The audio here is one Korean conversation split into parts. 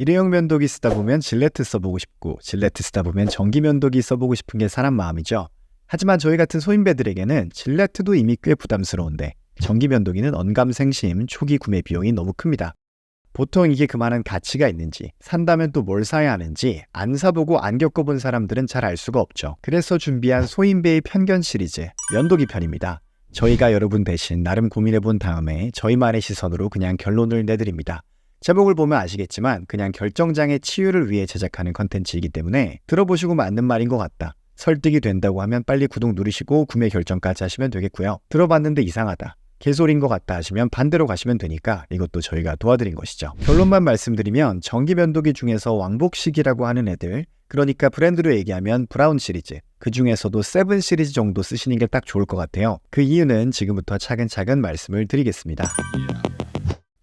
일회용 면도기 쓰다 보면 질레트 써보고 싶고 질레트 쓰다 보면 전기 면도기 써보고 싶은 게 사람 마음이죠. 하지만 저희 같은 소인배들에게는 질레트도 이미 꽤 부담스러운데 전기 면도기는 언감생심 초기 구매 비용이 너무 큽니다. 보통 이게 그만한 가치가 있는지 산다면 또 뭘 사야 하는지 안 사보고 안 겪어본 사람들은 잘 알 수가 없죠. 그래서 준비한 소인배의 편견 시리즈 면도기 편입니다. 저희가 여러분 대신 나름 고민해본 다음에 저희만의 시선으로 그냥 결론을 내드립니다. 제목을 보면 아시겠지만 그냥 결정장애 치유를 위해 제작하는 컨텐츠이기 때문에 들어보시고 맞는 말인 것 같다. 설득이 된다고 하면 빨리 구독 누르시고 구매 결정까지 하시면 되겠고요. 들어봤는데 이상하다. 개소리인 것 같다 하시면 반대로 가시면 되니까 이것도 저희가 도와드린 것이죠. 결론만 말씀드리면 전기 면도기 중에서 왕복식이라고 하는 애들 그러니까 브랜드로 얘기하면 브라운 시리즈 그 중에서도 세븐 시리즈 정도 쓰시는 게 딱 좋을 것 같아요. 그 이유는 지금부터 차근차근 말씀을 드리겠습니다.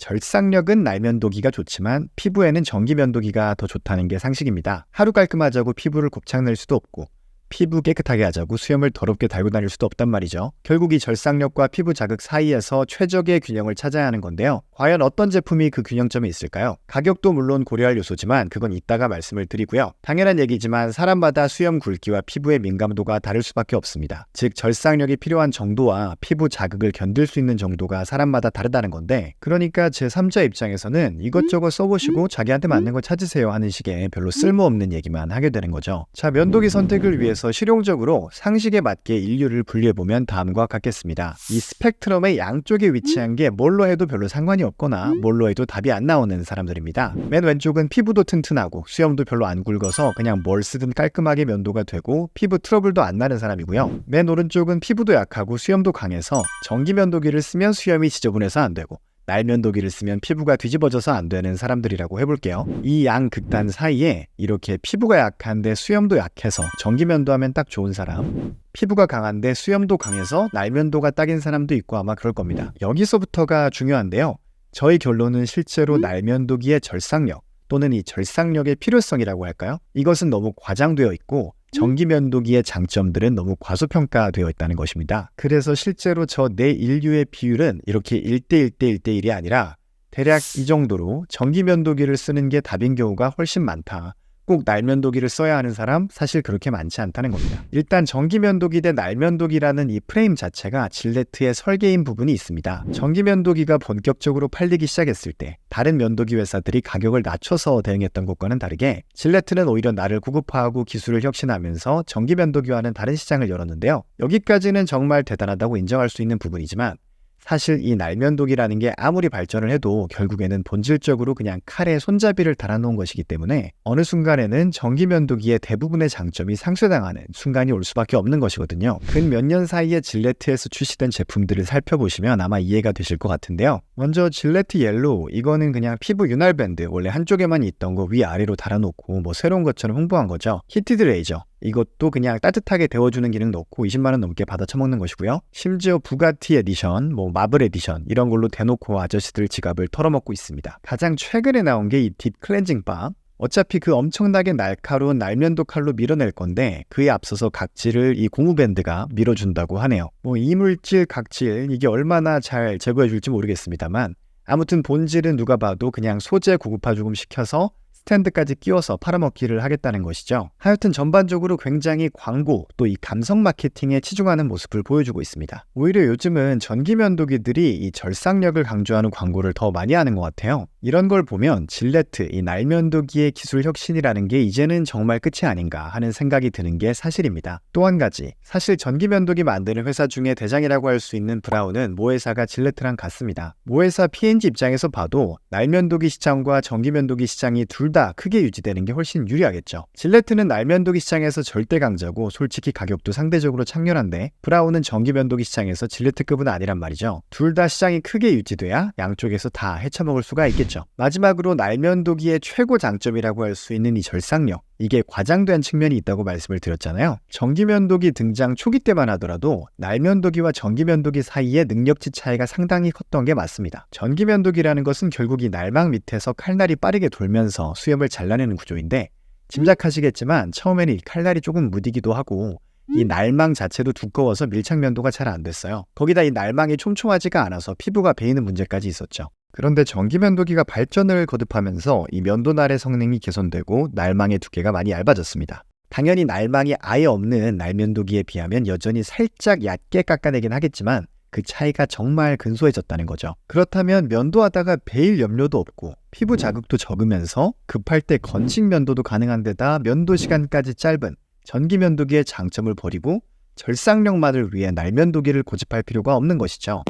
절삭력은 날면도기가 좋지만 피부에는 전기면도기가 더 좋다는 게 상식입니다. 하루 깔끔하자고 피부를 곱창 낼 수도 없고 피부 깨끗하게 하자고 수염을 더럽게 달고 다닐 수도 없단 말이죠. 결국 이 절삭력과 피부 자극 사이에서 최적의 균형을 찾아야 하는 건데요. 과연 어떤 제품이 그 균형점에 있을까요? 가격도 물론 고려할 요소지만 그건 이따가 말씀을 드리고요. 당연한 얘기지만 사람마다 수염 굵기와 피부의 민감도가 다를 수밖에 없습니다. 즉 절삭력이 필요한 정도와 피부 자극을 견딜 수 있는 정도가 사람마다 다르다는 건데 그러니까 제 3자 입장에서는 이것저것 써보시고 자기한테 맞는 거 찾으세요 하는 식의 별로 쓸모없는 얘기만 하게 되는 거죠. 자 면도기 선택을 위해 서 실용적으로 상식에 맞게 인류를 분류해보면 다음과 같겠습니다. 이 스펙트럼의 양쪽에 위치한 게 뭘로 해도 별로 상관이 없거나 뭘로 해도 답이 안 나오는 사람들입니다. 맨 왼쪽은 피부도 튼튼하고 수염도 별로 안 굵어서 그냥 뭘 쓰든 깔끔하게 면도가 되고 피부 트러블도 안 나는 사람이고요. 맨 오른쪽은 피부도 약하고 수염도 강해서 전기 면도기를 쓰면 수염이 지저분해서 안 되고 날면도기를 쓰면 피부가 뒤집어져서 안 되는 사람들이라고 해볼게요. 이 양 극단 사이에 이렇게 피부가 약한데 수염도 약해서 전기면도 하면 딱 좋은 사람, 피부가 강한데 수염도 강해서 날면도가 딱인 사람도 있고 아마 그럴 겁니다. 여기서부터가 중요한데요. 저희 결론은 실제로 날면도기의 절삭력 또는 이 절삭력의 필요성이라고 할까요? 이것은 너무 과장되어 있고 전기 면도기의 장점들은 너무 과소평가되어 있다는 것입니다. 그래서 실제로 저네 인류의 비율은 이렇게 1대1대 1대1이 아니라 대략 이 정도로 전기 면도기를 쓰는 게 답인 경우가 훨씬 많다. 꼭 날면도기를 써야 하는 사람 사실 그렇게 많지 않다는 겁니다. 일단 전기면도기 대 날면도기라는 이 프레임 자체가 질레트의 설계인 부분이 있습니다. 전기면도기가 본격적으로 팔리기 시작했을 때 다른 면도기 회사들이 가격을 낮춰서 대응했던 것과는 다르게 질레트는 오히려 나를 구급화하고 기술을 혁신하면서 전기면도기와는 다른 시장을 열었는데요. 여기까지는 정말 대단하다고 인정할 수 있는 부분이지만 사실 이 날면도기라는 게 아무리 발전을 해도 결국에는 본질적으로 그냥 칼에 손잡이를 달아놓은 것이기 때문에 어느 순간에는 전기면도기의 대부분의 장점이 상쇄당하는 순간이 올 수밖에 없는 것이거든요. 근 몇 년 사이에 질레트에서 출시된 제품들을 살펴보시면 아마 이해가 되실 것 같은데요. 먼저 질레트 옐로우 이거는 그냥 피부 윤활 밴드 원래 한쪽에만 있던 거 위아래로 달아놓고 뭐 새로운 것처럼 홍보한 거죠. 히티드 레이저 이것도 그냥 따뜻하게 데워주는 기능 넣고 20만 원 넘게 받아 처먹는 것이고요. 심지어 부가티 에디션, 뭐 마블 에디션 이런 걸로 대놓고 아저씨들 지갑을 털어먹고 있습니다. 가장 최근에 나온 게 이 딥 클렌징 바. 어차피 그 엄청나게 날카로운 날면도 칼로 밀어낼 건데 그에 앞서서 각질을 이 고무밴드가 밀어준다고 하네요. 뭐 이물질, 각질 이게 얼마나 잘 제거해줄지 모르겠습니다만 아무튼 본질은 누가 봐도 그냥 소재 고급화 조금 시켜서 스탠드까지 끼워서 팔아먹기를 하겠다는 것이죠. 하여튼 전반적으로 굉장히 광고 또 이 감성 마케팅에 치중하는 모습을 보여주고 있습니다. 오히려 요즘은 전기 면도기들이 이 절삭력을 강조하는 광고를 더 많이 하는 것 같아요. 이런 걸 보면 질레트, 이 날면도기의 기술 혁신이라는 게 이제는 정말 끝이 아닌가 하는 생각이 드는 게 사실입니다. 또 한 가지, 사실 전기 면도기 만드는 회사 중에 대장이라고 할 수 있는 브라운은 모 회사가 질레트랑 같습니다. 모 회사 P&G 입장에서 봐도 날면도기 시장과 전기 면도기 시장이 둘다 크게 유지되는 게 훨씬 유리하겠죠. 질레트는 날면도기 시장에서 절대 강자고 솔직히 가격도 상대적으로 창렬한데 브라운은 전기면도기 시장에서 질레트급은 아니란 말이죠. 둘 다 시장이 크게 유지돼야 양쪽에서 다 헤쳐먹을 수가 있겠죠. 마지막으로 날면도기의 최고 장점이라고 할 수 있는 이 절삭력. 이게 과장된 측면이 있다고 말씀을 드렸잖아요. 전기면도기 등장 초기 때만 하더라도 날면도기와 전기면도기 사이의 능력치 차이가 상당히 컸던 게 맞습니다. 전기면도기라는 것은 결국 이 날망 밑에서 칼날이 빠르게 돌면서 수염을 잘라내는 구조인데 짐작하시겠지만 처음에는 이 칼날이 조금 무디기도 하고 이 날망 자체도 두꺼워서 밀착 면도가 잘 안 됐어요. 거기다 이 날망이 촘촘하지가 않아서 피부가 베이는 문제까지 있었죠. 그런데 전기 면도기가 발전을 거듭하면서 이 면도날의 성능이 개선되고 날망의 두께가 많이 얇아졌습니다. 당연히 날망이 아예 없는 날면도기에 비하면 여전히 살짝 얕게 깎아내긴 하겠지만 그 차이가 정말 근소해졌다는 거죠. 그렇다면 면도하다가 베일 염려도 없고 피부 자극도 적으면서 급할 때 건식 면도도 가능한 데다 면도 시간까지 짧은 전기 면도기의 장점을 버리고 절삭력만을 위해 날면도기를 고집할 필요가 없는 것이죠.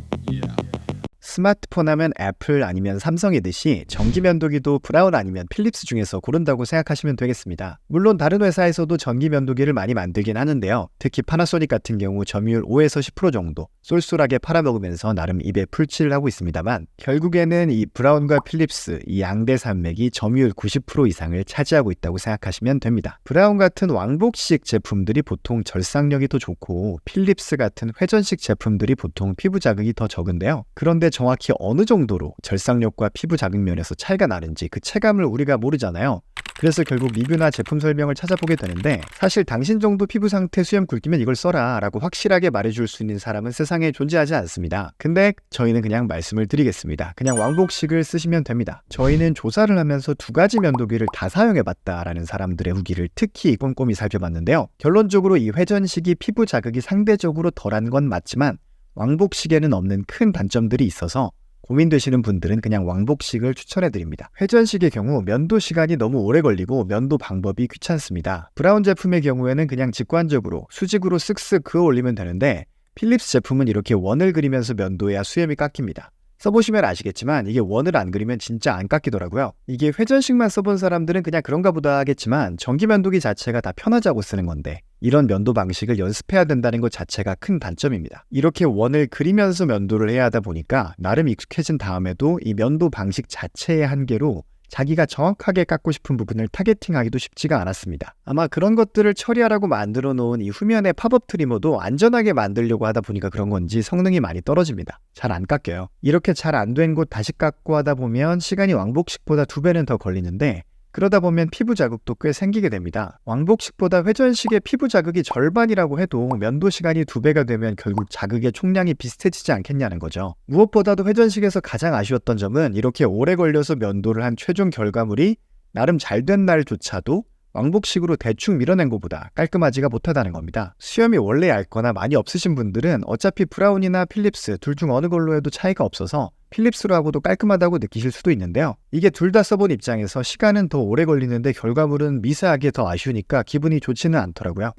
스마트폰 하면 애플 아니면 삼성이듯이 전기면도기도 브라운 아니면 필립스 중에서 고른다고 생각하시면 되겠습니다. 물론 다른 회사에서도 전기면도기를 많이 만들긴 하는데요. 특히 파나소닉 같은 경우 점유율 5에서 10% 정도 쏠쏠하게 팔아먹으면서 나름 입에 풀칠을 하고 있습니다만 결국에는 이 브라운과 필립스 이 양대 산맥이 점유율 90% 이상을 차지하고 있다고 생각하시면 됩니다. 브라운 같은 왕복식 제품들이 보통 절삭력이 더 좋고 필립스 같은 회전식 제품들이 보통 피부 자극이 더 적은데요. 그런데 정확히 어느 정도로 절삭력과 피부 자극 면에서 차이가 나는지 그 체감을 우리가 모르잖아요. 그래서 결국 리뷰나 제품 설명을 찾아보게 되는데 사실 당신 정도 피부 상태 수염 굵기면 이걸 써라 라고 확실하게 말해줄 수 있는 사람은 세상에 존재하지 않습니다. 근데 저희는 그냥 말씀을 드리겠습니다. 그냥 왕복식을 쓰시면 됩니다. 저희는 조사를 하면서 두 가지 면도기를 다 사용해봤다라는 사람들의 후기를 특히 꼼꼼히 살펴봤는데요. 결론적으로 이 회전식이 피부 자극이 상대적으로 덜한 건 맞지만 왕복식에는 없는 큰 단점들이 있어서 고민되시는 분들은 그냥 왕복식을 추천해 드립니다. 회전식의 경우 면도 시간이 너무 오래 걸리고 면도 방법이 귀찮습니다. 브라운 제품의 경우에는 그냥 직관적으로 수직으로 쓱쓱 그어 올리면 되는데 필립스 제품은 이렇게 원을 그리면서 면도해야 수염이 깎입니다. 써보시면 아시겠지만 이게 원을 안 그리면 진짜 안 깎이더라고요. 이게 회전식만 써본 사람들은 그냥 그런가 보다 하겠지만 전기 면도기 자체가 다 편하자고 쓰는 건데 이런 면도 방식을 연습해야 된다는 것 자체가 큰 단점입니다. 이렇게 원을 그리면서 면도를 해야 하다 보니까 나름 익숙해진 다음에도 이 면도 방식 자체의 한계로 자기가 정확하게 깎고 싶은 부분을 타겟팅하기도 쉽지가 않았습니다. 아마 그런 것들을 처리하라고 만들어 놓은 이 후면의 팝업 트리머도 안전하게 만들려고 하다 보니까 그런 건지 성능이 많이 떨어집니다. 잘 안 깎여요. 이렇게 잘 안 된 곳 다시 깎고 하다 보면 시간이 왕복식보다 두 배는 더 걸리는데 그러다 보면 피부 자극도 꽤 생기게 됩니다. 왕복식보다 회전식의 피부 자극이 절반이라고 해도 면도 시간이 두 배가 되면 결국 자극의 총량이 비슷해지지 않겠냐는 거죠. 무엇보다도 회전식에서 가장 아쉬웠던 점은 이렇게 오래 걸려서 면도를 한 최종 결과물이 나름 잘 된 날조차도 왕복식으로 대충 밀어낸 것보다 깔끔하지가 못하다는 겁니다. 수염이 원래 얇거나 많이 없으신 분들은 어차피 브라운이나 필립스 둘 중 어느 걸로 해도 차이가 없어서 필립스로 하고도 깔끔하다고 느끼실 수도 있는데요. 이게 둘 다 써본 입장에서 시간은 더 오래 걸리는데 결과물은 미세하게 더 아쉬우니까 기분이 좋지는 않더라고요.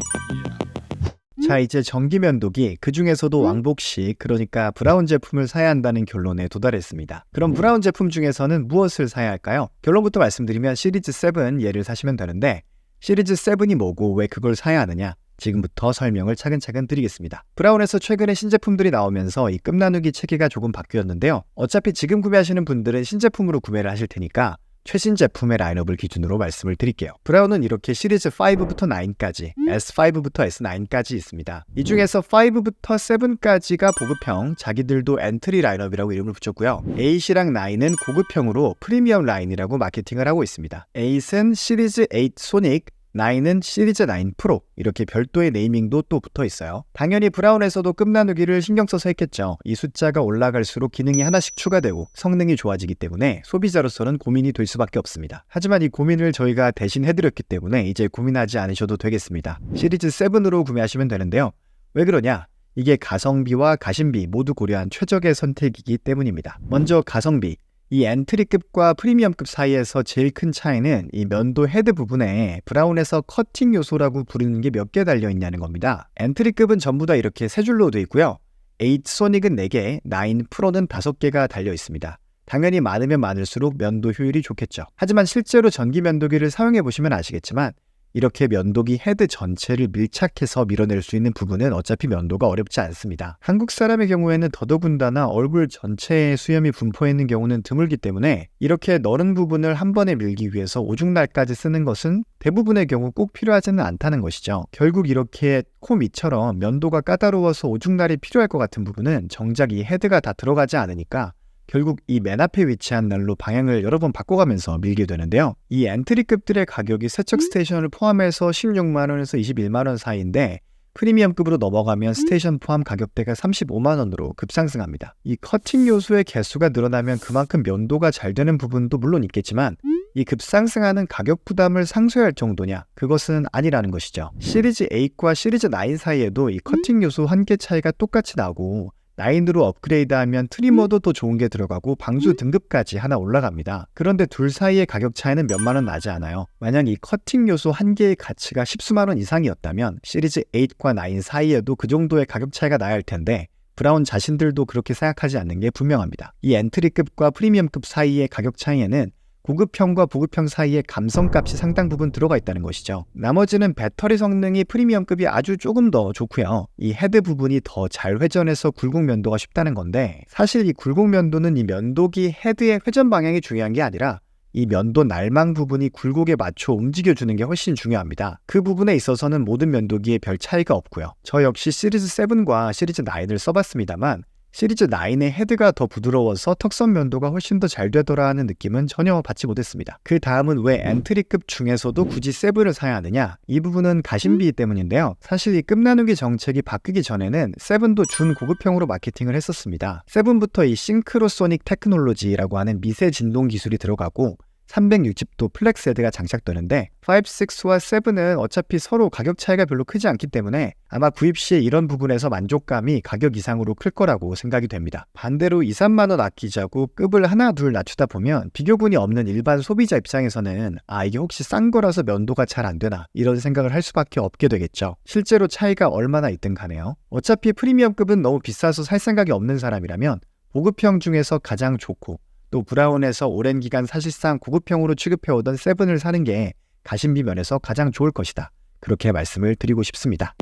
자 이제 전기면도기 그 중에서도 왕복식 그러니까 브라운 제품을 사야 한다는 결론에 도달했습니다. 그럼 브라운 제품 중에서는 무엇을 사야 할까요? 결론부터 말씀드리면 시리즈 7 얘를 사시면 되는데 시리즈 7이 뭐고 왜 그걸 사야 하느냐? 지금부터 설명을 차근차근 드리겠습니다. 브라운에서 최근에 신제품들이 나오면서 이 끝나누기 체계가 조금 바뀌었는데요. 어차피 지금 구매하시는 분들은 신제품으로 구매를 하실 테니까 최신 제품의 라인업을 기준으로 말씀을 드릴게요. 브라운은 이렇게 시리즈 5부터 9까지, S5부터 S9까지 있습니다. 이 중에서 5부터 7까지가 보급형, 자기들도 엔트리 라인업이라고 이름을 붙였고요. 8이랑 9은 고급형으로 프리미엄 라인이라고 마케팅을 하고 있습니다. 8은 시리즈 8 소닉, 9은 시리즈 9 프로 이렇게 별도의 네이밍도 또 붙어 있어요. 당연히 브라운에서도 끝나누기를 신경 써서 했겠죠. 이 숫자가 올라갈수록 기능이 하나씩 추가되고 성능이 좋아지기 때문에 소비자로서는 고민이 될 수밖에 없습니다. 하지만 이 고민을 저희가 대신 해드렸기 때문에 이제 고민하지 않으셔도 되겠습니다. 시리즈 7으로 구매하시면 되는데요. 왜 그러냐? 이게 가성비와 가심비 모두 고려한 최적의 선택이기 때문입니다. 먼저 가성비. 이 엔트리급과 프리미엄급 사이에서 제일 큰 차이는 이 면도 헤드 부분에 브라운에서 커팅 요소라고 부르는 게 몇 개 달려 있냐는 겁니다. 엔트리급은 전부 다 이렇게 세 줄로 되어 있고요. 8 소닉은 4개, 9 프로는 5개가 달려 있습니다. 당연히 많으면 많을수록 면도 효율이 좋겠죠. 하지만 실제로 전기 면도기를 사용해 보시면 아시겠지만 이렇게 면도기 헤드 전체를 밀착해서 밀어낼 수 있는 부분은 어차피 면도가 어렵지 않습니다. 한국 사람의 경우에는 더더군다나 얼굴 전체에 수염이 분포해 있는 경우는 드물기 때문에 이렇게 너른 부분을 한 번에 밀기 위해서 오죽날까지 쓰는 것은 대부분의 경우 꼭 필요하지는 않다는 것이죠. 결국 이렇게 코 밑처럼 면도가 까다로워서 오죽날이 필요할 것 같은 부분은 정작 이 헤드가 다 들어가지 않으니까 결국 이 맨 앞에 위치한 날로 방향을 여러 번 바꿔가면서 밀게 되는데요. 이 엔트리급들의 가격이 세척 스테이션을 포함해서 16만 원에서 21만 원 사이인데 프리미엄급으로 넘어가면 스테이션 포함 가격대가 35만 원으로 급상승합니다. 이 커팅 요소의 개수가 늘어나면 그만큼 면도가 잘 되는 부분도 물론 있겠지만 이 급상승하는 가격 부담을 상쇄할 정도냐? 그것은 아니라는 것이죠. 시리즈 8과 시리즈 9 사이에도 이 커팅 요소 한 개 차이가 똑같이 나고 9으로 업그레이드하면 트리머도 더 좋은 게 들어가고 방수 등급까지 하나 올라갑니다. 그런데 둘 사이의 가격 차이는 몇만 원 나지 않아요. 만약 이 커팅 요소 한 개의 가치가 십수만 원 이상이었다면 시리즈 8과 9 사이에도 그 정도의 가격 차이가 나야 할 텐데 브라운 자신들도 그렇게 생각하지 않는 게 분명합니다. 이 엔트리급과 프리미엄급 사이의 가격 차이에는 고급형과 보급형 사이에 감성값이 상당 부분 들어가 있다는 것이죠. 나머지는 배터리 성능이 프리미엄급이 아주 조금 더 좋고요. 이 헤드 부분이 더 잘 회전해서 굴곡 면도가 쉽다는 건데 사실 이 굴곡 면도는 이 면도기 헤드의 회전 방향이 중요한 게 아니라 이 면도 날망 부분이 굴곡에 맞춰 움직여주는 게 훨씬 중요합니다. 그 부분에 있어서는 모든 면도기에 별 차이가 없고요. 저 역시 시리즈 7과 시리즈 9을 써봤습니다만 시리즈 9의 헤드가 더 부드러워서 턱선 면도가 훨씬 더 잘 되더라 하는 느낌은 전혀 받지 못했습니다. 그 다음은 왜 엔트리급 중에서도 굳이 세븐을 사야 하느냐? 이 부분은 가심비 때문인데요. 사실 이 끝나누기 정책이 바뀌기 전에는 세븐도 준고급형으로 마케팅을 했었습니다. 세븐부터 이 싱크로소닉 테크놀로지라고 하는 미세 진동 기술이 들어가고 360도 플렉스 헤드가 장착되는데 5, 6와 7은 어차피 서로 가격 차이가 별로 크지 않기 때문에 아마 구입 시에 이런 부분에서 만족감이 가격 이상으로 클 거라고 생각이 됩니다. 반대로 2, 3만 원 아끼자고 급을 하나 둘 낮추다 보면 비교군이 없는 일반 소비자 입장에서는 아 이게 혹시 싼 거라서 면도가 잘 안 되나 이런 생각을 할 수밖에 없게 되겠죠. 실제로 차이가 얼마나 있든 가네요. 어차피 프리미엄급은 너무 비싸서 살 생각이 없는 사람이라면 보급형 중에서 가장 좋고 또 브라운에서 오랜 기간 사실상 고급형으로 취급해오던 세븐을 사는 게 가심비 면에서 가장 좋을 것이다. 그렇게 말씀을 드리고 싶습니다.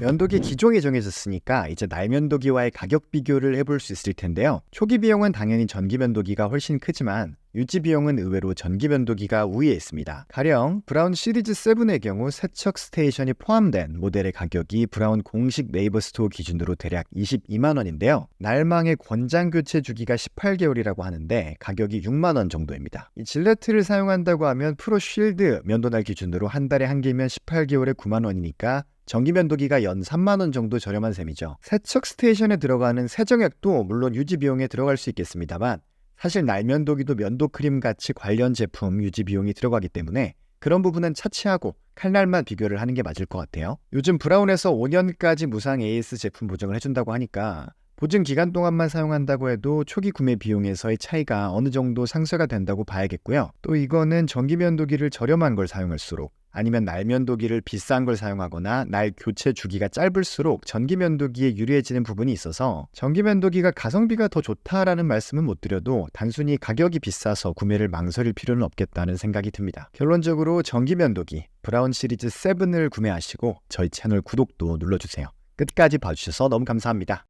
면도기 기종이 정해졌으니까 이제 날면도기와의 가격 비교를 해볼 수 있을 텐데요. 초기 비용은 당연히 전기 면도기가 훨씬 크지만 유지 비용은 의외로 전기 면도기가 우위에 있습니다. 가령 브라운 시리즈 7의 경우 세척 스테이션이 포함된 모델의 가격이 브라운 공식 네이버 스토어 기준으로 대략 22만 원인데요. 날망의 권장 교체 주기가 18개월이라고 하는데 가격이 6만 원 정도입니다. 이 질레트를 사용한다고 하면 프로 쉴드 면도날 기준으로 한 달에 한 개면 18개월에 9만 원이니까 전기 면도기가 연 3만 원 정도 저렴한 셈이죠. 세척 스테이션에 들어가는 세정액도 물론 유지 비용에 들어갈 수 있겠습니다만 사실 날면도기도 면도 크림 같이 관련 제품 유지 비용이 들어가기 때문에 그런 부분은 차치하고 칼날만 비교를 하는 게 맞을 것 같아요. 요즘 브라운에서 5년까지 무상 AS 제품 보증을 해준다고 하니까 보증 기간 동안만 사용한다고 해도 초기 구매 비용에서의 차이가 어느 정도 상쇄가 된다고 봐야겠고요. 또 이거는 전기 면도기를 저렴한 걸 사용할수록 아니면 날 면도기를 비싼 걸 사용하거나 날 교체 주기가 짧을수록 전기 면도기에 유리해지는 부분이 있어서 전기 면도기가 가성비가 더 좋다라는 말씀은 못 드려도 단순히 가격이 비싸서 구매를 망설일 필요는 없겠다는 생각이 듭니다. 결론적으로 전기 면도기 브라운 시리즈 7을 구매하시고 저희 채널 구독도 눌러주세요. 끝까지 봐주셔서 너무 감사합니다.